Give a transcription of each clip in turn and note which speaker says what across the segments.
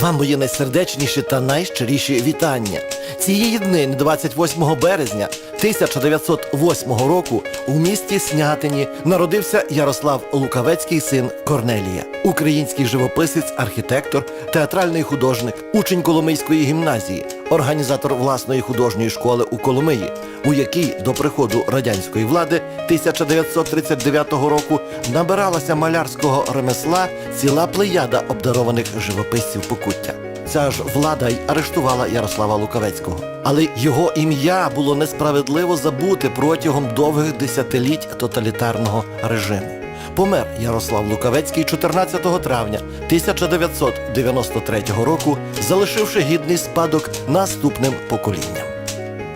Speaker 1: Вам моє найсердечніші та найщиріші вітання. Цієї дни, 28 березня 1908 року, у місті Снятині народився Ярослав Лукавецький, син Корнелія, український живописець, архітектор, театральний художник, учень Коломийської гімназії, організатор власної художньої школи у Коломиї, у якій до приходу радянської влади 1939 року набиралася малярського ремесла ціла плеяда обдарованих живописців Покуття. Ця ж влада й арештувала Ярослава Лукавецького. Але його ім'я було несправедливо забути протягом довгих десятиліть тоталітарного режиму. Помер Ярослав Лукавецький 14 травня 1993 року, залишивши гідний спадок наступним поколінням.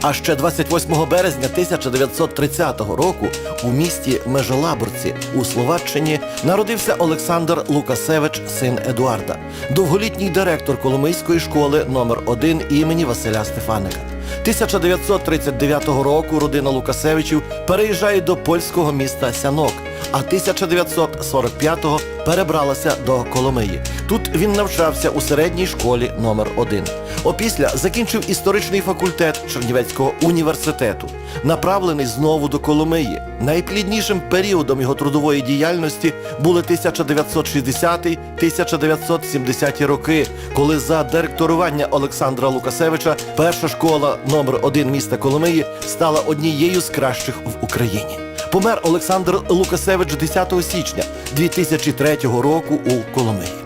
Speaker 1: А ще 28 березня 1930 року у місті Межелабурці у Словаччині народився Олександр Лукасевич, син Едуарда, довголітній директор Коломийської школи номер 1 імені Василя Стефаника. 1939 року родина Лукасевичів переїжджає до польського міста Сянок, а 1945-го перебралася до Коломиї. Тут він навчався у середній школі номер 1 Опісля закінчив історичний факультет Чернівецького університету, направлений знову до Коломиї. Найпліднішим періодом його трудової діяльності були 1960-1970 роки, коли за директорування Олександра Лукасевича перша школа номер 1 міста Коломиї стала однією з кращих в Україні. Помер Олександр Лукасевич 10 січня 2003 року у Коломиї.